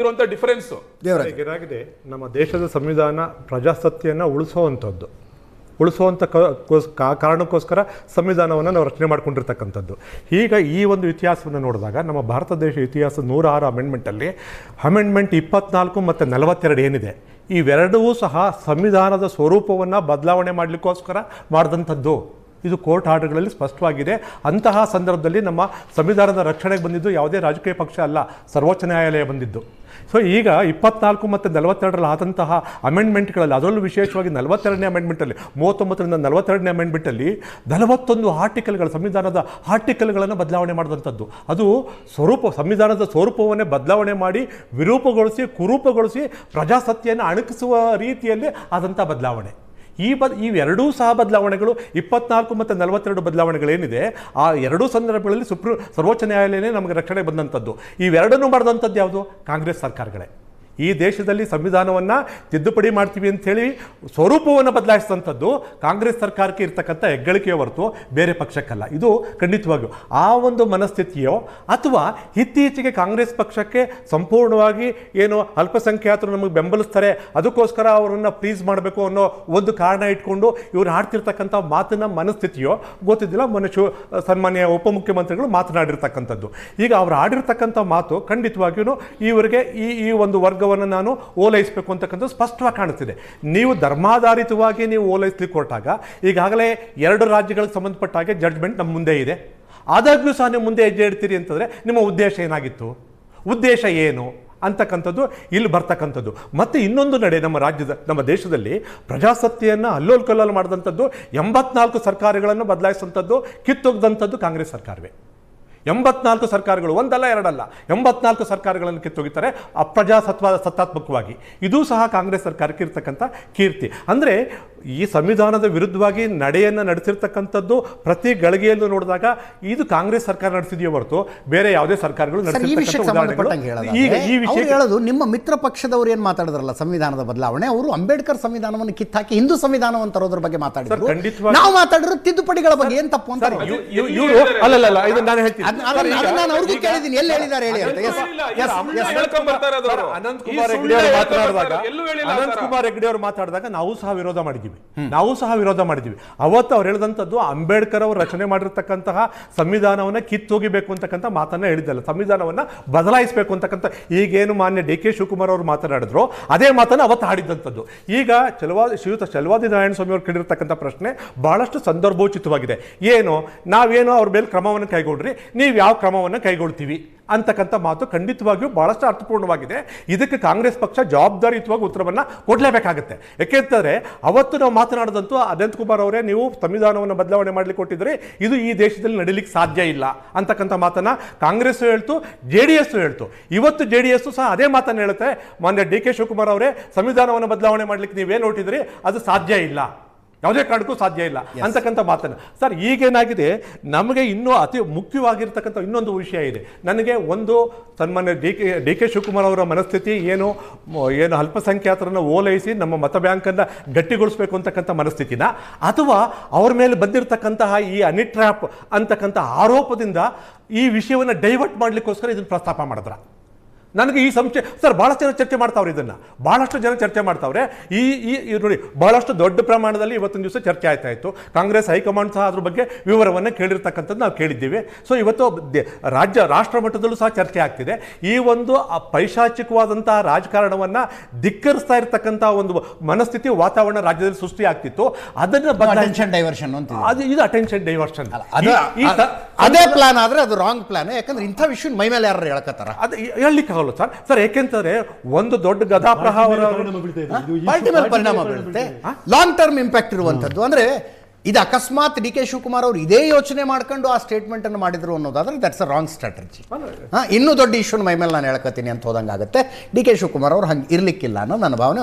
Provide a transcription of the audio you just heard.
ಇರುವಂತ ಡಿಫರೆನ್ಸ್ ಇದಾಗಿದೆ ಏನಾಗಿದೆ ನಮ್ಮ ದೇಶದ ಸಂವಿಧಾನ ಪ್ರಜಾಸತ್ತೆಯನ್ನು ಉಳಿಸುವಂಥದ್ದು. ಉಳಿಸುವಂಥ ಕೋಸ್- ಕಾ- ಕಾರಣಕ್ಕೋಸ್ಕರ ಸಂವಿಧಾನವನ್ನು ನಾವು ರಚನೆ ಮಾಡ್ಕೊಂಡಿರ್ತಕ್ಕಂಥದ್ದು. ಈಗ ಈ ಒಂದು ಇತಿಹಾಸವನ್ನು ನೋಡಿದಾಗ ನಮ್ಮ ಭಾರತ ದೇಶ ಇತಿಹಾಸ ನೂರ ಆರು ಅಮೆಂಡ್ಮೆಂಟಲ್ಲಿ ಅಮೆಂಡ್ಮೆಂಟ್ ಇಪ್ಪತ್ನಾಲ್ಕು ಮತ್ತು ನಲವತ್ತೆರಡು ಏನಿದೆ? ಇವೆರಡೂ ಸಹ ಸಂವಿಧಾನದ ಸ್ವರೂಪವನ್ನು ಬದಲಾವಣೆ ಮಾಡಲಿಕ್ಕೋಸ್ಕರ ಮಾಡಿದಂಥದ್ದು. ಇದು ಕೋರ್ಟ್ ಆರ್ಡರ್ಗಳಲ್ಲಿ ಸ್ಪಷ್ಟವಾಗಿದೆ. ಅಂತಹ ಸಂದರ್ಭದಲ್ಲಿ ನಮ್ಮ ಸಂವಿಧಾನದ ರಕ್ಷಣೆಗೆ ಬಂದಿದ್ದು ಯಾವುದೇ ರಾಜಕೀಯ ಪಕ್ಷ ಅಲ್ಲ, ಸರ್ವೋಚ್ಚ ನ್ಯಾಯಾಲಯ ಬಂದಿದ್ದು. ಸೊ ಈಗ ಇಪ್ಪತ್ನಾಲ್ಕು ಮತ್ತು ನಲವತ್ತೆರಡರಲ್ಲಿ ಆದಂತಹ ಅಮೆಂಡ್ಮೆಂಟ್ಗಳಲ್ಲಿ ಅದರಲ್ಲೂ ವಿಶೇಷವಾಗಿ ನಲವತ್ತೆರಡನೇ ಅಮೆಂಡ್ಮೆಂಟಲ್ಲಿ ಮೂವತ್ತೊಂಬತ್ತರಿಂದ ನಲವತ್ತೆರಡನೇ ಅಮೆಂಡ್ಮೆಂಟಲ್ಲಿ ನಲವತ್ತೊಂದು ಆರ್ಟಿಕಲ್ಗಳು ಸಂವಿಧಾನದ ಆರ್ಟಿಕಲ್ಗಳನ್ನು ಬದಲಾವಣೆ ಮಾಡಿದಂಥದ್ದು ಅದು ಸ್ವರೂಪ, ಸಂವಿಧಾನದ ಸ್ವರೂಪವನ್ನೇ ಬದಲಾವಣೆ ಮಾಡಿ ವಿರೂಪಗೊಳಿಸಿ, ಕುರೂಪಗೊಳಿಸಿ ಪ್ರಜಾಸತ್ತೆಯನ್ನು ಅಣಕಿಸುವ ರೀತಿಯಲ್ಲಿ ಆದಂಥ ಬದಲಾವಣೆ. ಈ ಬದ್ ಇವೆರಡೂ ಸಹ ಬದಲಾವಣೆಗಳು ಇಪ್ಪತ್ನಾಲ್ಕು ಮತ್ತು ನಲವತ್ತೆರಡು ಬದಲಾವಣೆಗಳೇನಿದೆ, ಆ ಎರಡೂ ಸಂದರ್ಭಗಳಲ್ಲಿ ಸುಪ್ರೀಂ, ಸರ್ವೋಚ್ಚ ನ್ಯಾಯಾಲಯನೇ ನಮಗೆ ರಕ್ಷಣೆ ಬಂದಂಥದ್ದು. ಇವೆರಡನ್ನೂ ಮಾಡಿದಂಥದ್ದು ಯಾವುದು? ಕಾಂಗ್ರೆಸ್ ಸರ್ಕಾರಗಳೇ. ಈ ದೇಶದಲ್ಲಿ ಸಂವಿಧಾನವನ್ನು ತಿದ್ದುಪಡಿ ಮಾಡ್ತೀವಿ ಅಂಥೇಳಿ ಸ್ವರೂಪವನ್ನು ಬದಲಾಯಿಸಿದಂಥದ್ದು ಕಾಂಗ್ರೆಸ್ ಸರ್ಕಾರಕ್ಕೆ ಇರ್ತಕ್ಕಂಥ ಹೆಗ್ಗಳಿಕೆಯ ಹೊರತು ಬೇರೆ ಪಕ್ಷಕ್ಕಲ್ಲ. ಇದು ಖಂಡಿತವಾಗಿಯೂ ಆ ಒಂದು ಮನಸ್ಥಿತಿಯೋ ಅಥವಾ ಇತ್ತೀಚೆಗೆ ಕಾಂಗ್ರೆಸ್ ಪಕ್ಷಕ್ಕೆ ಸಂಪೂರ್ಣವಾಗಿ ಏನು ಅಲ್ಪಸಂಖ್ಯಾತರು ನಮಗೆ ಬೆಂಬಲಿಸ್ತಾರೆ, ಅದಕ್ಕೋಸ್ಕರ ಅವರನ್ನು ಪ್ಲೀಸ್ ಮಾಡಬೇಕು ಅನ್ನೋ ಒಂದು ಕಾರಣ ಇಟ್ಕೊಂಡು ಇವರು ಆಡ್ತಿರ್ತಕ್ಕಂಥ ಮಾತಿನ ಮನಸ್ಥಿತಿಯೋ ಗೊತ್ತಿದ್ದಿಲ್ಲ. ಮನುಷ್ಯ ಸನ್ಮಾನ್ಯ ಉಪಮುಖ್ಯಮಂತ್ರಿಗಳು ಮಾತನಾಡಿರ್ತಕ್ಕಂಥದ್ದು. ಈಗ ಅವರು ಆಡಿರ್ತಕ್ಕಂಥ ಮಾತು ಖಂಡಿತವಾಗಿಯೂ ಇವರಿಗೆ ಈ ಈ ಒಂದು ವರ್ಗವನ್ನು ನಾನು ಓಲೈಸಬೇಕು ಅಂತಕ್ಕಂಥದ್ದು ಸ್ಪಷ್ಟವಾಗಿ ಕಾಣುತ್ತಿದೆ ನೀವು ಧರ್ಮಾಧಾರಿತವಾಗಿ ನೀವು ಓಲೈಸ್ಲಿಕ್ಕೆ ಕೊಟ್ಟಾಗ ಈಗಾಗಲೇ ಎರಡು ರಾಜ್ಯಗಳಿಗೆ ಸಂಬಂಧಪಟ್ಟ ಹಾಗೆ ಜಡ್ಜ್ಮೆಂಟ್ ನಮ್ಮ ಮುಂದೆ ಇದೆ. ಆದಾಗ್ಯೂ ಸಹ ನೀವು ಮುಂದೆ ಹೆಜ್ಜೆ ಇಡ್ತೀರಿ ಅಂತಂದರೆ ನಿಮ್ಮ ಉದ್ದೇಶ ಏನಾಗಿತ್ತು? ಉದ್ದೇಶ ಏನು? ಅಂತಕ್ಕಂಥದ್ದು ಇಲ್ಲಿ ಬರ್ತಕ್ಕಂಥದ್ದು. ಮತ್ತು ಇನ್ನೊಂದು ನಡೆ ನಮ್ಮ ರಾಜ್ಯದ, ನಮ್ಮ ದೇಶದಲ್ಲಿ ಪ್ರಜಾಸತ್ತೆಯನ್ನು ಅಲ್ಲೋಲ್ ಕಲ್ಲೋಲ್ ಮಾಡಿದಂಥದ್ದು ಎಂಬತ್ನಾಲ್ಕು ಸರ್ಕಾರಗಳನ್ನು ಬದಲಾಯಿಸಿದಂಥದ್ದು, ಕಿತ್ತೊಗ್ದಂಥದ್ದು ಕಾಂಗ್ರೆಸ್ ಸರ್ಕಾರವೇ. ಎಂಬತ್ನಾಲ್ಕು ಸರ್ಕಾರಗಳು ಒಂದಲ್ಲ, ಎರಡಲ್ಲ. ಎಂಬತ್ನಾಲ್ಕು ಸರ್ಕಾರಗಳನ್ನು ಕಿತ್ತೊಗಿತಾರೆ ಅಪ್ರಜಾಸತ್ವ, ಸತ್ತಾತ್ಮಕವಾಗಿ. ಇದೂ ಸಹ ಕಾಂಗ್ರೆಸ್ ಸರ್ಕಾರಕ್ಕೆ ಇರ್ತಕ್ಕಂಥ ಕೀರ್ತಿ. ಅಂದರೆ ಈ ಸಂವಿಧಾನದ ವಿರುದ್ಧವಾಗಿ ನಡೆಯನ್ನು ನಡೆಸಿರ್ತಕ್ಕಂಥದ್ದು ಪ್ರತಿ ಗಳಿಗೆಯಲ್ಲೂ ನೋಡಿದಾಗ ಇದು ಕಾಂಗ್ರೆಸ್ ಸರ್ಕಾರ ನಡೆಸಿದೆಯೋ ಹೊರತು ಬೇರೆ ಯಾವುದೇ ಸರ್ಕಾರಗಳು ಈಗ ಈ ವಿಷಯ ಹೇಳೋದು ನಿಮ್ಮ ಮಿತ್ರ ಪಕ್ಷದವರು ಏನು ಮಾತಾಡಿದ್ರಲ್ಲ ಸಂವಿಧಾನದ ಬದಲಾವಣೆ ಅವರು ಅಂಬೇಡ್ಕರ್ ಸಂವಿಧಾನವನ್ನು ಕಿತ್ತಾಕಿ ಹಿಂದೂ ಸಂವಿಧಾನವನ್ನು ತರೋದ್ರ ಬಗ್ಗೆ ಮಾತಾಡಿದ್ರು. ನಾವು ಮಾತಾಡಿರೋ ತಿದ್ದುಪಡಿಗಳ ಬಗ್ಗೆ ಏನ್ ತಪ್ಪು ಅಂತ ಅಲ್ಲಲ್ಲ ಇದನ್ನ ನಾನು ಹೇಳ್ತೀನಿ. ನಾನು ಅವ್ರಿಗೂ ಕೇಳಿದ್ದೀನಿ. ಎಲ್ಲಿ ಹೇಳಿದ್ದಾರೆ ಹೇಳಿ ಅಂತ. ಅನಂತ್ ಕುಮಾರ್ ಹೆಗ್ಡೆ ಅವರು ಆ ಅನಂತ್ ಕುಮಾರ್ ಹೆಗ್ಡೆ ಅವರು ಮಾತಾಡಿದಾಗ ನಾವು ಸಹ ವಿರೋಧ ಮಾಡಿದ್ದೀವಿ ನಾವು ಸಹ ವಿರೋಧ ಮಾಡಿದ್ದೀವಿ ಅವತ್ತು ಅವ್ರು ಹೇಳಿದಂಥದ್ದು ಅಂಬೇಡ್ಕರ್ ಅವರು ರಚನೆ ಮಾಡಿರ್ತಕ್ಕಂತಹ ಸಂವಿಧಾನವನ್ನು ಕಿತ್ತೋಗಿಬೇಕು ಅಂತಕ್ಕಂಥ ಮಾತನ್ನು ಹೇಳಿದ್ದಲ್ಲ. ಸಂವಿಧಾನವನ್ನು ಬದಲಾಯಿಸಬೇಕು ಅಂತಕ್ಕಂಥ ಈಗೇನು ಮಾನ್ಯ ಡಿ ಕೆ ಶಿವಕುಮಾರ್ ಅವರು ಮಾತನಾಡಿದ್ರು ಅದೇ ಮಾತನ್ನು ಅವತ್ತು ಹಾಡಿದ್ದಂಥದ್ದು. ಈಗ ಚಲವಾದಿ ಶ್ರೀಯುತ ಚಲವಾದಿ ನಾರಾಯಣ ಸ್ವಾಮಿ ಅವರು ಕೇಳಿರ್ತಕ್ಕಂಥ ಪ್ರಶ್ನೆ ಬಹಳಷ್ಟು ಸಂದರ್ಭೋಚಿತವಾಗಿದೆ. ಏನು? ನಾವೇನು ಅವ್ರ ಮೇಲೆ ಕ್ರಮವನ್ನು ಕೈಗೊಳ್ಳ್ರಿ ನೀವು ಯಾವ ಕ್ರಮವನ್ನು ಕೈಗೊಳ್ತೀವಿ? ಅಂತಕ್ಕಂಥ ಮಾತು ಖಂಡಿತವಾಗಿಯೂ ಬಹಳಷ್ಟು ಅರ್ಥಪೂರ್ಣವಾಗಿದೆ. ಇದಕ್ಕೆ ಕಾಂಗ್ರೆಸ್ ಪಕ್ಷ ಜವಾಬ್ದಾರಿಯುತವಾಗಿ ಉತ್ತರವನ್ನು ಕೊಡಲೇಬೇಕಾಗುತ್ತೆ. ಯಾಕೆಂತಂದ್ರೆ ಅವತ್ತು ನಾವು ಮಾತನಾಡಿದಂತೂ ಅನಂತ್ ಕುಮಾರ್ ಅವರೇ ನೀವು ಸಂವಿಧಾನವನ್ನು ಬದಲಾವಣೆ ಮಾಡಲಿಕ್ಕೆ ಕೊಟ್ಟಿದ್ದರೆ. ಇದು ಈ ದೇಶದಲ್ಲಿ ನಡೀಲಿಕ್ಕೆ ಸಾಧ್ಯ ಇಲ್ಲ ಅಂತಕ್ಕಂಥ ಮಾತನ್ನು ಕಾಂಗ್ರೆಸ್ ಹೇಳ್ತು, ಜೆ ಡಿ ಎಸ್ ಹೇಳ್ತು. ಇವತ್ತು ಜೆ ಡಿ ಎಸ್ ಸಹ ಅದೇ ಮಾತನ್ನು ಹೇಳುತ್ತೆ. ಮಾನ್ಯ ಡಿ ಕೆ ಶಿವಕುಮಾರ್ ಅವರೇ, ಸಂವಿಧಾನವನ್ನು ಬದಲಾವಣೆ ಮಾಡಲಿಕ್ಕೆ ನೀವೇನು ಹೊಟ್ಟಿದ್ರಿ ಅದು ಸಾಧ್ಯ ಇಲ್ಲ. ಯಾವುದೇ ಕಾರಣಕ್ಕೂ ಸಾಧ್ಯ ಇಲ್ಲ. ಅಂತಕ್ಕಂಥ ಮಾತನ್ನು. ಸರ್ ಈಗೇನಾಗಿದೆ? ನಮಗೆ ಇನ್ನೂ ಅತಿ ಮುಖ್ಯವಾಗಿರ್ತಕ್ಕಂಥ ಇನ್ನೊಂದು ವಿಷಯ ಇದೆ. ನನಗೆ ಒಂದು ಸನ್ಮಾನ್ಯ D K D K Shivakumar ಅವರ ಮನಸ್ಥಿತಿ ಏನು ಏನು ಅಲ್ಪಸಂಖ್ಯಾತರನ್ನು ಓಲೈಸಿ ನಮ್ಮ ಮತ ಬ್ಯಾಂಕನ್ನು ಗಟ್ಟಿಗೊಳಿಸಬೇಕು ಅಂತಕ್ಕಂಥ ಮನಸ್ಥಿತಿನ ಅಥವಾ ಅವ್ರ ಮೇಲೆ ಬಂದಿರತಕ್ಕಂತಹ ಈ ಅನಿಟ್ರ್ಯಾಪ್ ಅಂತಕ್ಕಂಥ ಆರೋಪದಿಂದ ಈ ವಿಷಯವನ್ನು ಡೈವರ್ಟ್ ಮಾಡಲಿಕ್ಕೋಸ್ಕರ ಇದನ್ನು ಪ್ರಸ್ತಾಪ ಮಾಡಿದ್ರ? ನನಗೆ ಈ ಸಂಶಯ ಸರ್ ಭಾಳಷ್ಟು ಜನ ಚರ್ಚೆ ಮಾಡ್ತಾವ್ರೆ ಇದನ್ನ. ಭಾಳಷ್ಟು ಜನ ಚರ್ಚೆ ಮಾಡ್ತಾವ್ರೆ. ಈ ಈ ನೋಡಿ ಬಹಳಷ್ಟು ದೊಡ್ಡ ಪ್ರಮಾಣದಲ್ಲಿ ಇವತ್ತೊಂದು ದಿವಸ ಚರ್ಚೆ ಆಯ್ತಾ ಇತ್ತು ಕಾಂಗ್ರೆಸ್ ಹೈಕಮಾಂಡ್ ಸಹ ಅದ್ರ ಬಗ್ಗೆ ವಿವರವನ್ನು ಕೇಳಿರ್ತಕ್ಕಂಥದ್ದು ನಾವು ಕೇಳಿದ್ದೀವಿ. ಸೊ ಇವತ್ತು ರಾಜ್ಯ ರಾಷ್ಟ್ರ ಮಟ್ಟದಲ್ಲೂ ಸಹ ಚರ್ಚೆ ಆಗ್ತಿದೆ. ಈ ಒಂದು ಪೈಶಾಚಿಕವಾದಂತಹ ರಾಜಕಾರಣವನ್ನ ಧಿಕ್ಕರಿಸ್ತಾ ಇರ್ತಕ್ಕಂಥ ಒಂದು ಮನಸ್ಥಿತಿ ವಾತಾವರಣ ರಾಜ್ಯದಲ್ಲಿ ಸೃಷ್ಟಿ ಆಗ್ತಿತ್ತು. ಅದನ್ನು ಅಟೆನ್ಷನ್ ಡೈವರ್ಷನ್ ಅಂತ ಅದು ಇದು ಅಟೆನ್ಷನ್ ಡೈವರ್ಷನ್ ಅದು ಅದೇ ಪ್ಲಾನ್ ಆದರೆ ಅದು ರಾಂಗ್ ಪ್ಲಾನ್ ಯಾಕಂದ್ರೆ ಇಂಥ ವಿಷಯ ಮೈ ಮೇಲೆ ಯಾರು ಹೇಳ್ಕತ್ತಾರ? ಅದು ಹೇಳಲಿಕ್ಕಾಗಲ್ಲ ಸರ್ ಸರ್ ಏಕೆಂತಂದ್ರೆ ಒಂದು ದೊಡ್ಡ ಗದಾಪ್ರಹಾರ ಪಾರ್ಟಿ ಮೇಲೆ ಪರಿಣಾಮ ಬೀಳುತ್ತೆ. ಲಾಂಗ್ ಟರ್ಮ್ ಇಂಪ್ಯಾಕ್ಟ್ ಇರುವಂತದ್ದು ಅಂದ್ರೆ ಇದು ಅಕಸ್ಮಾತ್ ಡಿ ಕೆ ಶಿವಕುಮಾರ್ ಅವರು ಇದೇ ಯೋಚನೆ ಮಾಡ್ಕೊಂಡು ಆ ಸ್ಟೇಟ್ಮೆಂಟ್ ಅನ್ನು ಮಾಡಿದ್ರು ಅನ್ನೋದಾದ್ರೆ ದಟ್ಸ್ ಅ ರಾಂಗ್ ಸ್ಟ್ರಾಟಜಿ ಇನ್ನೂ ದೊಡ್ಡ ಇಶ್ಯೂನ್ ಮೈ ಮೇಲೆ ನಾನು ಹೇಳ್ಕೊತೀನಿ ಅಂತ ಹೋದಂಗಾಗುತ್ತೆ. ಡಿ ಕೆ ಶಿವಕುಮಾರ್ ಅವರು ಹಂಗೆ ಇರ್ಲಿಕ್ಕಿಲ್ಲ ಅನ್ನೋ ನನ್ನ ಭಾವನೆ.